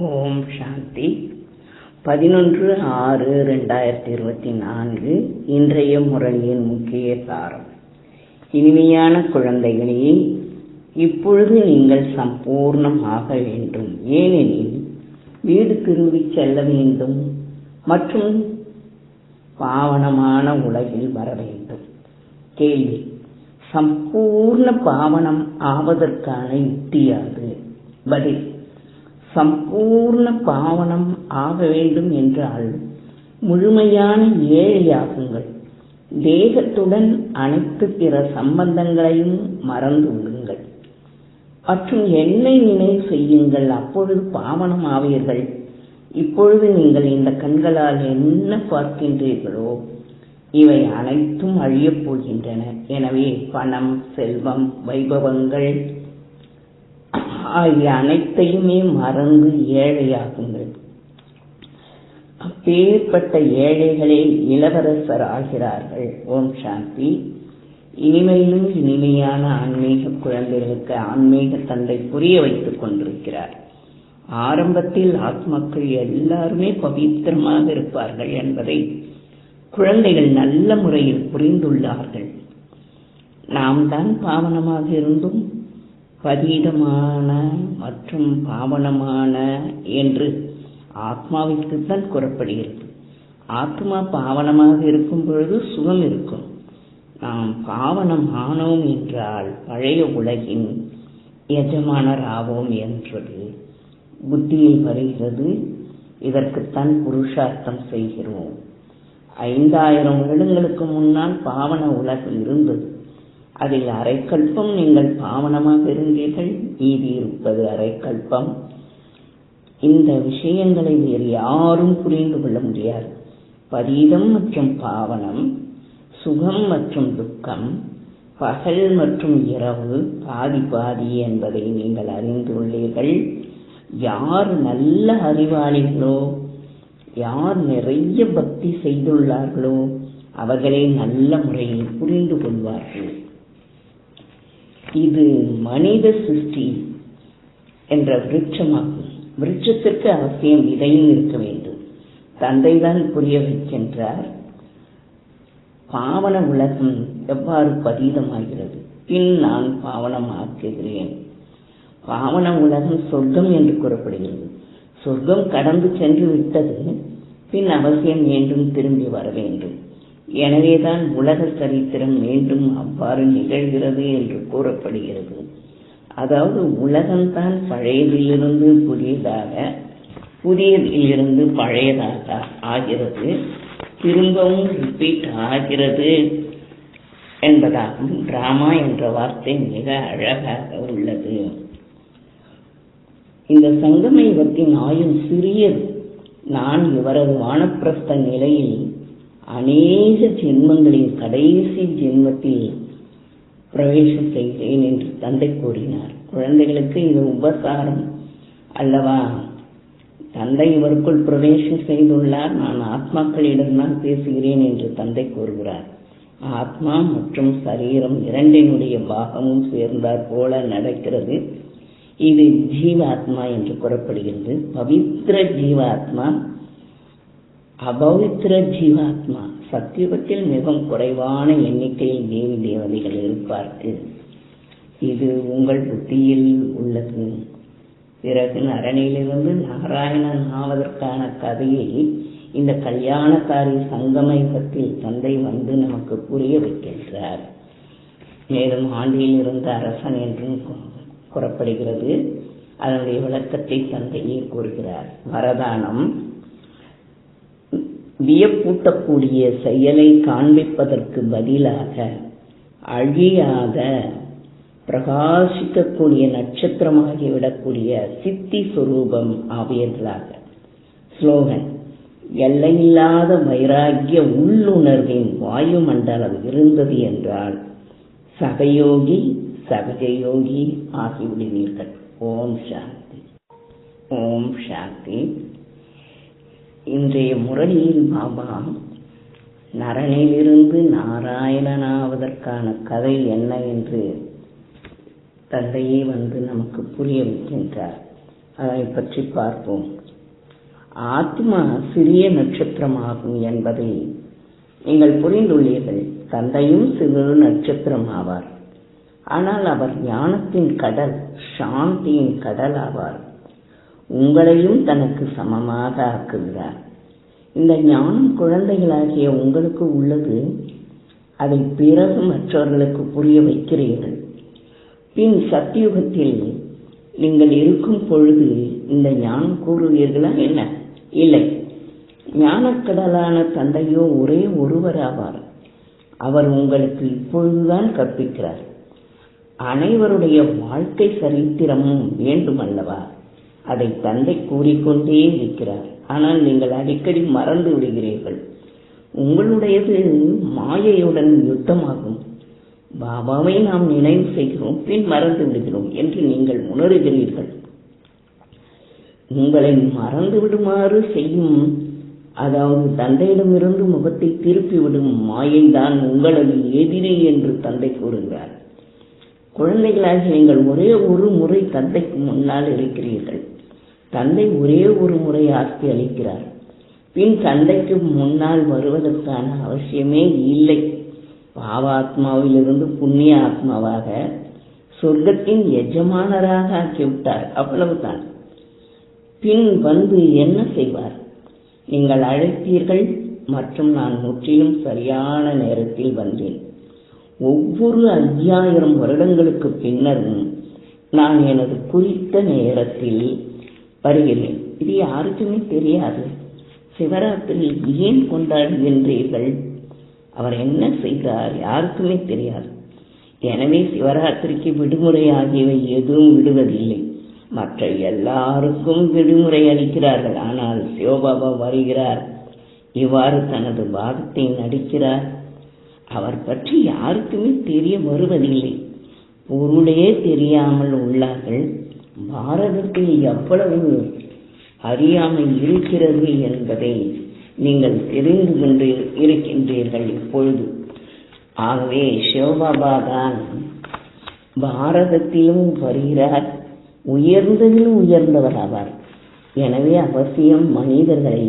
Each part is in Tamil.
ஓம் சாந்தி. பதினொன்று ஆறு ரெண்டாயிரத்தி இருபத்தி நான்கு இன்றைய முரளியின் முக்கிய சாரம். இனிமையான குழந்தைகளே இப்பொழுது நீங்கள் சம்பூர்ணம் ஆக வேண்டும். ஏனெனில் வீடு திரும்பி செல்ல வேண்டும் மற்றும் பாவனமான உலகில் வர வேண்டும். கேள்வி சம்பூர்ண பாவனம் ஆவதற்கான யுக்தியாது பதில் சம்பூர்ண பாவனம் ஆக வேண்டும் என்றால் முழுமையான ஏழையாகுங்கள் தேகத்துடன் அனைத்து பிற சம்பந்தங்களையும் மறந்து விடுங்கள். மற்றும் என்னை நினைவு செய்யுங்கள். அப்பொழுது பாவனம் ஆவீர்கள். இப்பொழுது நீங்கள் இந்த கண்களால் என்ன பார்க்கின்றீர்களோ இவை அனைத்தும் அழியப் போகின்றன. எனவே பணம் செல்வம் வைபவங்கள் ஆகிய அனைத்தையுமே மறந்து ஏழையாகுங்கள். அப்பேற்பட்ட ஏழைகளே இளவரசர் ஆகிறார்கள். ஓம் சாந்தி. இனிமையிலும் இனிமையான ஆன்மீக குழந்தைகளுக்கு ஆன்மீக தந்தை புரிய வைத்துக் கொண்டிருக்கிறார். ஆரம்பத்தில் ஆத்மாக்கள் எல்லாருமே பவித்திரமாக இருப்பார்கள் என்பதை குழந்தைகள் நல்ல முறையில் புரிந்துள்ளார்கள். நாம் தான் பாவனமாக இருந்தும் பதீதமான மற்றும் பாவனமான என்று ஆத்மாவிற்கு தான் கூறப்படுகிறது. ஆத்மா பாவனமாக இருக்கும் பொழுது சுகம் இருக்கும். நாம் பாவனம் ஆனோம் என்றால் பழைய உலகின் எஜமானர் ஆவோம் என்றது புத்தியில் வருகிறது. இதற்குத்தான் புருஷார்த்தம் செய்கிறோம். ஐந்தாயிரம் வருடங்களுக்கு முன்னால் பாவன உலகம் இருந்தது. அதில் அரைக்கல்பம் நீங்கள் பாவனமாக இருந்தீர்கள் மீதி இருப்பது அரைக்கல்பம். இந்த விஷயங்களை வேறு யாரும் புரிந்து கொள்ள முடியாது. பரீதம் மற்றும் பாவனம் சுகம் மற்றும் துக்கம் பகல் மற்றும் இரவு பாதி பாதி என்பதை நீங்கள் அறிந்துள்ளீர்கள் யார் நல்ல அறிவாளிகளோ யார் நிறைய பக்தி செய்துள்ளார்களோ அவர்களே நல்ல முறையில் புரிந்து கொள்வார்கள். இது மனித சிருஷ்டி என்ற விருட்சமாகும் விருட்சத்திற்கு அவசியம் விதையும் இருக்க வேண்டும். தந்தைதான் புரிய வைக்கின்றார். பாவன உலகம் எவ்வாறு பதீதமாகிறது? பின் நான் பாவனம் ஆக்குகிறேன் பாவன உலகம் சொர்க்கம் என்று கூறப்படுகிறது. சொர்க்கம் கடந்து சென்று விட்டது பின் அவசியம் மீண்டும் திரும்பி வர வேண்டும். எனவேதான் உலக சரித்திரம் மீண்டும் அவ்வாறு நிகழ்கிறது என்று கூறப்படுகிறது. அதாவது உலகம்தான் பழையதிலிருந்து புதியதாக புதியதிலிருந்து பழையதாக ஆகிறது திரும்பவும் ரிப்பீட் ஆகிறது என்பதாகவும் டிராமா என்ற வார்த்தை மிக அழகாக உள்ளது. இந்த சங்கம யுகத்தின் ஆயுள் சிறியது. நான் இவரது வானப்பிரஸ்த நிலையில் அநேக ஜென்மங்களின் கடைசி ஜென்மத்தில் பிரவேசம் செய்கிறேன் என்று தந்தை கூறினார். குழந்தைகளுக்கு இது உபசாரம் அல்லவா? தந்தை இவருக்குள் பிரவேசம் செய்துள்ளார். நான் ஆத்மாக்களிடம்தான் பேசுகிறேன் என்று தந்தை கூறுகிறார். ஆத்மா மற்றும் சரீரம் இரண்டினுடைய பாகமும் சேர்ந்தார் போல நடக்கிறது. இது ஜீவாத்மா என்று கூறப்படுகிறது. பவித்திர ஜீவாத்மா அபவித்திர ஜீவாத்மா சத்தியுகத்தில் மிகவும் குறைவான எண்ணிக்கையில் தேவி தேவதைகள் இருப்பார்கள். இது உங்கள் புத்தியில் உள்ளது. பிறகு நரணியிலிருந்து நாராயணன் ஆவதற்கான கதையை இந்த கல்யாணக்காரி சங்கமயத்தில் தந்தை வந்து நமக்கு புரிய வைக்கின்றார். மேலும் ஆண்டியில் இருந்த அரசன் என்றும் கூறப்படுகிறது அதனுடைய விளக்கத்தை தந்தையே கூறுகிறார். வரதானம் வியப்பூட்டக்கூடிய செயலை காண்பிப்பதற்கு பதிலாக அழியாத பிரகாசிக்கக்கூடிய நட்சத்திரமாகிவிடக்கூடிய சித்தி சுரூபம் ஆவியர்களாக. ஸ்லோகன் எல்லையில்லாத வைராகிய உள்ளுணர்வின் வாயுமண்டலம் இருந்தது என்றால் சகயோகி சகஜயோகி ஆகிவிடுவீர்கள். ஓம் சாந்தி. ஓம் சாந்தி. இன்றைய முரளியில் பாபா நரனிலிருந்து நாராயணனாவதற்கான கதை என்ன என்று தந்தையே வந்து நமக்கு புரிய வைக்கின்றார் அதை பற்றி பார்ப்போம். ஆத்மா சிறிய நட்சத்திரமாகும் என்பதை நீங்கள் புரிந்துள்ளீர்கள். தந்தையும் சிறு நட்சத்திரம் ஆவார் ஆனால் அவர் ஞானத்தின் கடல் சாந்தியின் கடல் ஆவார். உங்களையும் தனக்கு சமமாக ஆக்குகிறார். இந்த ஞானம் குழந்தைகளாகிய உங்களுக்கு உள்ளது. அதை பிறகு மற்றவர்களுக்கு புரிய வைக்கிறீர்கள். பின் சத்தியுகத்தில் நீங்கள் இருக்கும் பொழுது இந்த ஞானம் கூறுவீர்களா என்ன? இல்லை. ஞானக்கடலான தந்தையோ ஒரே ஒருவராவார் அவர் உங்களுக்கு இப்பொழுதுதான் கற்பிக்கிறார். அனைவருடைய வாழ்க்கை சரித்திரமும் வேண்டுமல்லவா? அதை தந்தை கூறிக்கொண்டே இருக்கிறார். ஆனால் நீங்கள் அடிக்கடி மறந்து விடுகிறீர்கள். உங்களுடையது மாயையுடன் யுத்தமாகும். பாபாவை நாம் நினைவு செய்கிறோம் பின் மறந்து விடுகிறோம் என்று நீங்கள் உணர்கிறீர்கள். உங்களை மறந்து விடுமாறு செய்யும் அதாவது தந்தையிடமிருந்து முகத்தை திருப்பிவிடும் மாயைதான் உங்களது எதிரி என்று தந்தை கூறுகிறார். குழந்தைகளாக நீங்கள் ஒரே ஒரு முறை தந்தைக்கு முன்னால் இருக்கிறீர்கள். தந்தை ஒரே ஒரு முறை ஆஸ்தி அளிக்கிறார். பின் தந்தைக்கு முன்னால் வருவதற்கான அவசியமே இல்லை. பாவாத்மாவிலிருந்து புண்ணிய ஆத்மாவாக சொர்க்கத்தின் எஜமானராக ஆக்கிவிட்டார். அவ்வளவுதான். பின் வந்து என்ன செய்வார்? நீங்கள் அழைத்தீர்கள் மற்றும் நான் முற்றிலும் சரியான நேரத்தில் வந்தேன். ஒவ்வொரு ஐயாயிரம் வருடங்களுக்கு பின்னரும் நான் எனது குறித்த நேரத்தில் வருகிறேன். இது யாருக்குமே தெரியாது. சிவராத்திரி ஏன் கொண்டாடுகின்றீர்கள்? அவர் என்ன செய்தார்? யாருக்குமே தெரியாது. எனவே சிவராத்திரிக்கு விடுமுறை ஆகியவை எதுவும் விடுவதில்லை. மற்ற எல்லாருக்கும் விடுமுறை அளிக்கிறார்கள். ஆனால் சிவபாபா வருகிறார். இவ்வாறு தனது பாகத்தை நடிக்கிறார். அவர் பற்றி யாருக்குமே தெரிய வருவதில்லை. பொருளே தெரியாமல் உள்ளார்கள். பாரதத்தில் எவ்வளவு அறியாமை இருக்கிறது என்பதை நீங்கள் தெரிந்து கொண்டு இருக்கின்றீர்கள் இப்பொழுது. ஆகவே சிவபாபா தான் பாரதத்திலும் வருகிறார் உயர்ந்ததிலும் உயர்ந்தவர் ஆவார். எனவே அவசியம் மனிதர்களை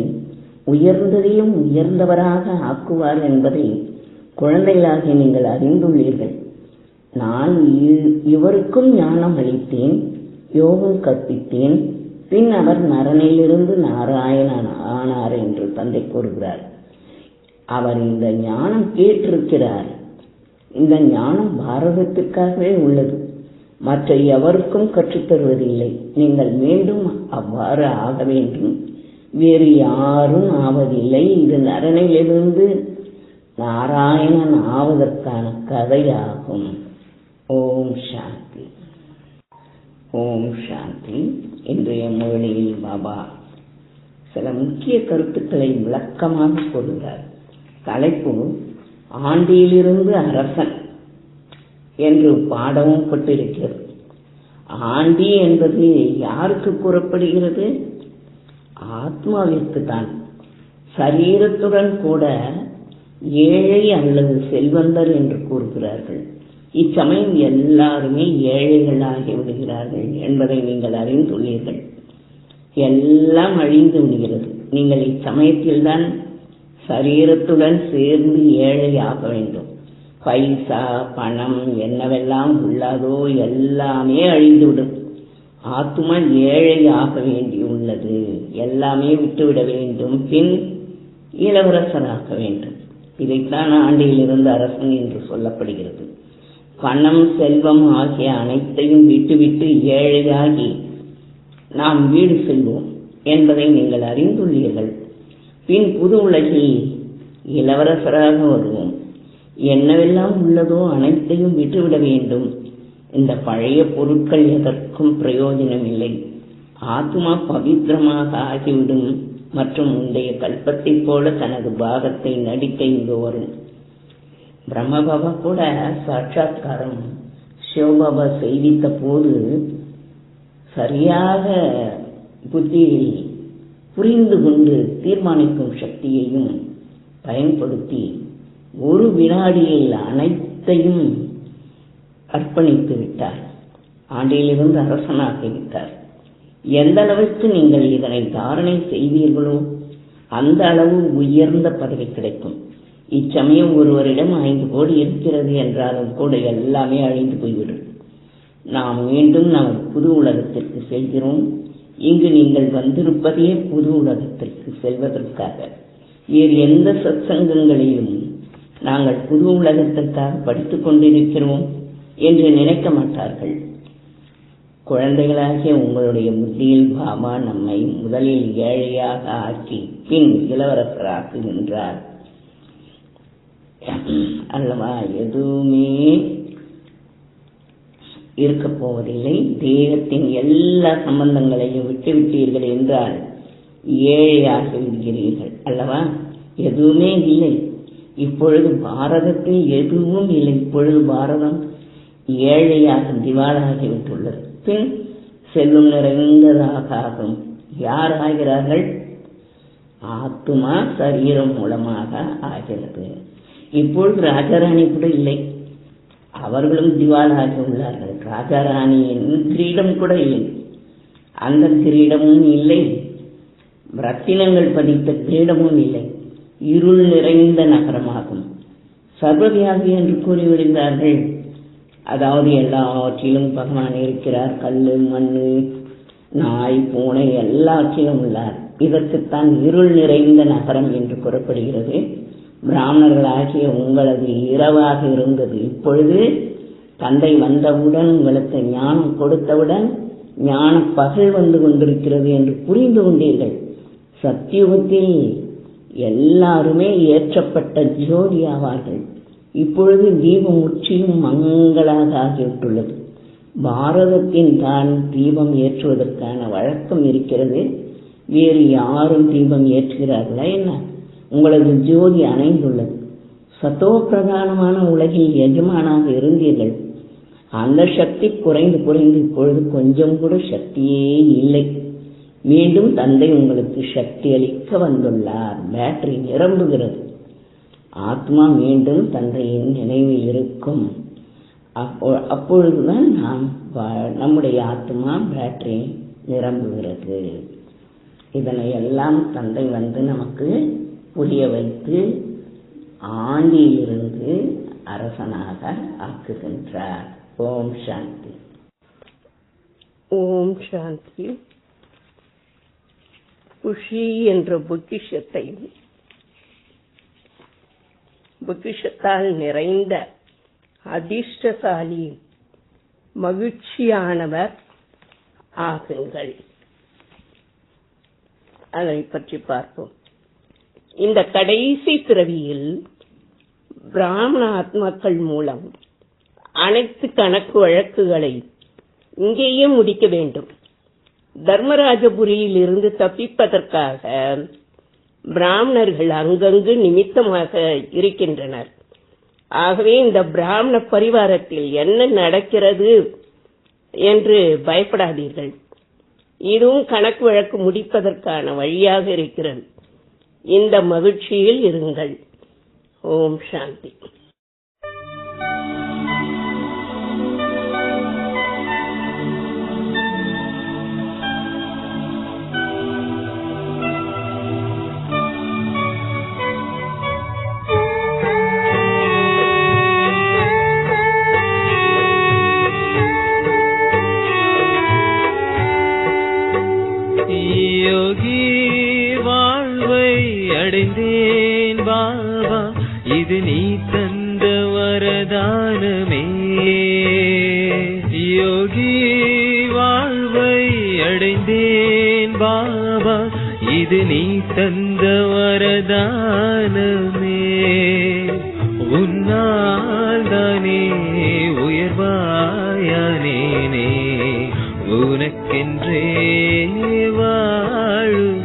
உயர்ந்ததையும் உயர்ந்தவராக ஆக்குவார் என்பதை குழந்தைகளாக நீங்கள் அறிந்துள்ளீர்கள். நான் இவருக்கும் ஞானம் அளித்தேன் யோகம் கற்பித்தேன். பின் அவர் நரனிலிருந்து நாராயணன் ஆனார் என்று தந்தை கூறுகிறார். அவர் இந்த ஞானம் கேட்டிருக்கிறார். இந்த ஞானம் பாரதத்திற்காகவே உள்ளது. மற்ற எவருக்கும் கற்றுத்தருவதில்லை நீங்கள் மீண்டும் அவ்வாறு ஆக வேண்டும். வேறு யாரும் ஆவதில்லை. இது நரனிலிருந்து நாராயணன் ஆவதற்கான கதையாகும். ஓம் சாந்தி. ஓம் சாந்தி. இன்றைய முரளியில் பாபா சில முக்கிய கருத்துக்களை விளக்கமாக கூறுகிறார். தலைப்பு ஆண்டியிலிருந்து அரசன் என்று பாடவும் பட்டிருக்கிறது. ஆண்டி என்பது யாருக்கு கூறப்படுகிறது? ஆத்மாவிற்கு தான் சரீரத்துடன் கூட ஏழை அல்லது செல்வந்தர் என்று கூறுகிறார்கள். இச்சமயம் எல்லாருமே ஏழைகள் ஆகிவிடுகிறார்கள் என்பதை நீங்கள் அறிந்துள்ளீர்கள் எல்லாம் அழிந்து விடுகிறது. நீங்கள் இச்சமயத்தில் தான் சரீரத்துடன் சேர்ந்து ஏழை வேண்டும். பைசா பணம் என்னவெல்லாம் உள்ளதோ எல்லாமே அழிந்துவிடும் ஆத்மா ஏழை வேண்டி வேண்டியுள்ளது எல்லாமே விட்டுவிட வேண்டும். பின் இளவரசராக வேண்டும். இதைத்தான் ஆண்டியிலிருந்து அரசன் என்று சொல்லப்படுகிறது. பணம் செல்வம் ஆகிய அனைத்தையும் விட்டுவிட்டு ஏழையாகி நாம் வீடு செல்வோம் என்பதை நீங்கள் அறிந்துள்ளீர்கள். பின் புது உலகில் இளவரசராக வருவோம். என்னவெல்லாம் உள்ளதோ அனைத்தையும் விட்டுவிட வேண்டும். இந்த பழைய பொருட்கள் எதற்கும் பிரயோஜனம் இல்லை ஆத்மா பவித்திரமாக ஆகிவிடும் மற்றும் முந்தைய கல்பத்தைப் போல தனது பாகத்தை நடிக்க இங்கு வரும். பிரம்மபாபா கூட சாட்சாத்காரம். சிவபாபா செய்வித்த போது சரியாக புத்தியில் புரிந்து கொண்டு தீர்மானிக்கும் சக்தியையும் பயன்படுத்தி ஒரு வினாடியில் அனைத்தையும் அர்ப்பணித்து விட்டார். ஆண்டிலிருந்து அரசனாகிவிட்டார் எந்த அளவுக்கு நீங்கள் இதனை தாரணை செய்வீர்களோ அந்த அளவு உயர்ந்த பதவி கிடைக்கும். இச்சமயம் ஒருவரிடம் ஐந்து கோடி இருக்கிறது என்றாலும் கூட எல்லாமே அழிந்து போய்விடும். நாம் மீண்டும் நமது புது உலகத்திற்கு செல்கிறோம். இங்கு நீங்கள் வந்திருப்பதே புது உலகத்திற்கு செல்வதற்காக. வேறு எந்த சத்சங்கங்களிலும் நாங்கள் புது உலகத்திற்காக படித்துக் கொண்டிருக்கிறோம் என்று நினைக்க மாட்டார்கள். குழந்தைகளாகிய உங்களுடைய புத்தியில் பாபா நம்மை முதலில் ஏழையாக ஆக்கி பின் இளவரசராக்குகின்றார் அல்லவா? எதுவுமே இருக்க போவதில்லை. தேகத்தின் எல்லா சம்பந்தங்களையும் விட்டுவிட்டீர்கள் என்றால் ஏழையாக விடுகிறீர்கள். அல்லவா? எதுவுமே இல்லை. இப்பொழுது பாரதத்தில் எதுவும் இல்லை. இப்பொழுது பாரதம் ஏழையாக திவாலாகிவிட்டுள்ளது பின் செல்லும் நிறைந்ததாக ஆகும் யார் ஆகிறார்கள்? ஆத்துமா சரீரம் மூலமாக ஆகிறது. இப்பொழுது ராஜாராணி கூட இல்லை. அவர்களும் திவாலாகி உள்ளார்கள். ராஜாராணியின் கிரீடம் கூட இல்லை. அந்த கிரீடமும் இல்லை. ரத்தினங்கள் பதித்த கிரீடமும் இல்லை. இருள் நிறைந்த நகரமாகும். சர்வவியாகி என்று கூறிவிடுகிறார்கள் அதாவது எல்லாவற்றிலும் பகவான் இருக்கிறார். கல் மண் நாய் பூனை எல்லாவற்றிலும் உள்ளார். இதற்குத்தான் இருள் நிறைந்த நகரம் என்று கூறப்படுகிறது. பிராமணர்களாகிய உங்களது இரவாக இருந்தது. இப்பொழுது தந்தை வந்தவுடன் உங்களுக்கு ஞானம் கொடுத்தவுடன் ஞான பகல் வந்து கொண்டிருக்கிறது என்று புரிந்து கொண்டீர்கள். சத்தியுகத்தில் எல்லாருமே ஏற்றப்பட்ட ஜோதி ஆவார்கள். இப்பொழுது தீபம் முற்றிலும் மங்களாக ஆகிவிட்டுள்ளது. பாரதத்தின் தான் தீபம் ஏற்றுவதற்கான வழக்கம் இருக்கிறது. வேறு யாரும் தீபம் ஏற்றுகிறார்களா என்ன? உங்களது ஜோதி அணைந்துள்ளது. சத்தோ பிரதானமான உலகில் எஜமானாக இருந்தீர்கள். அந்த சக்தி குறைந்து குறைந்து இப்பொழுது கொஞ்சம் கூட சக்தியே இல்லை. மீண்டும் தந்தை உங்களுக்கு சக்தி அளிக்க வந்துள்ளார். பேட்டரி நிரம்புகிறது. ஆத்மா மீண்டும் தந்தையின் நினைவில் இருக்கும். அப்போ அப்பொழுதுதான் நாம் நம்முடைய ஆத்மா பேட்டரி நிரம்புகிறது. இதனை எல்லாம் தந்தை வந்து நமக்கு புரிய வைத்து ஆண்டியிலிருந்து அரசனாக ஆக்குகின்றார். ஓம் சாந்தி. ஓம் சாந்தி. குஷி என்ற பொக்கிஷத்தை பொக்கிஷத்தால் நிறைந்த அதிர்ஷ்டசாலி மகிழ்ச்சியானவர் ஆகுங்கள். அதை பற்றி பார்ப்போம். இந்த கடைசி பிறவியில் பிராமண ஆத்மாக்கள் மூலம் அனைத்து கணக்கு வழக்குகளை இங்கேயே முடிக்க வேண்டும். தர்மராஜபுரியில் இருந்து தப்பிப்பதற்காக பிராமணர்கள் அங்கங்கு நிமித்தமாக இருக்கின்றனர். ஆகவே இந்த பிராமண பரிவாரத்தில் என்ன நடக்கிறது என்று பயப்படாதீர்கள். இதுவும் கணக்கு வழக்கு முடிப்பதற்கான வழியாக இருக்கிறது. இந்த மகிழ்ச்சியில் இருங்கள். ஓம் சாந்தி. இது நீ தந்த வரதானமே. உன்னால் தானே உயர்வாயானேனே. உனக்கென்றே வாழும்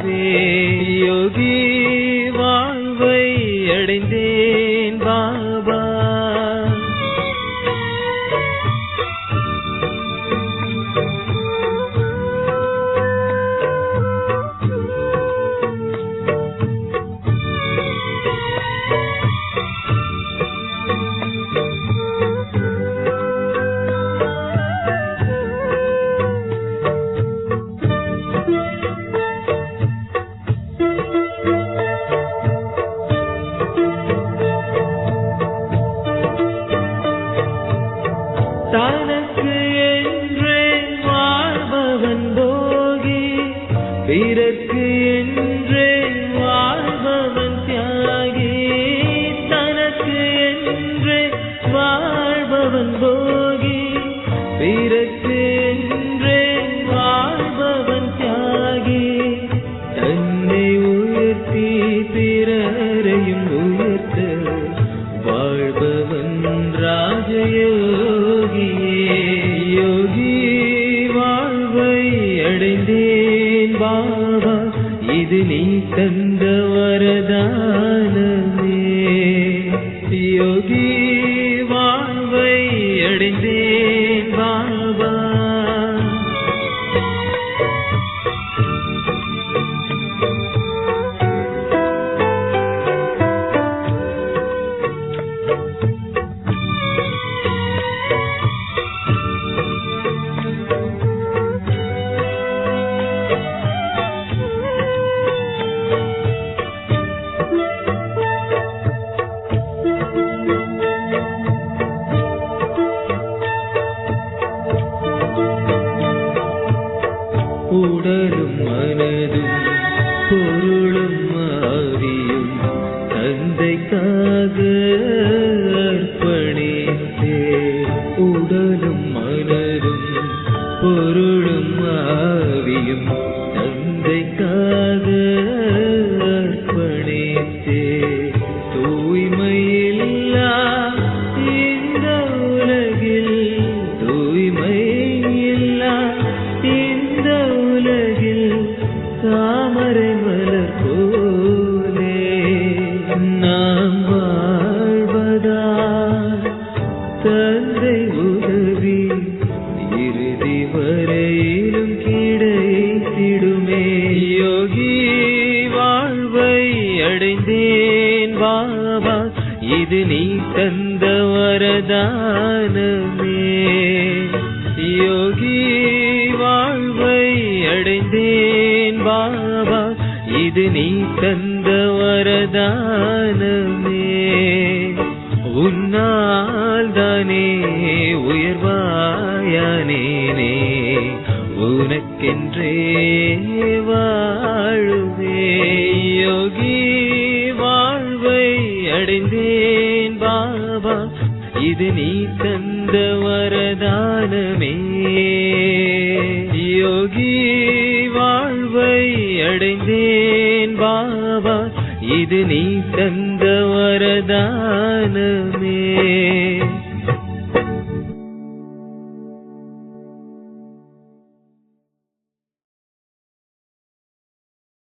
ಸಾಗ வரை உதவி. இறுதி வரையிலும் கிடைத்திடுமே யோகி வாழ்வை அடைந்தேன் பாபா. இது நீ தந்த வரதானமே. யோகி வாழ்வை அடைந்தேன் பாபா. இது நீ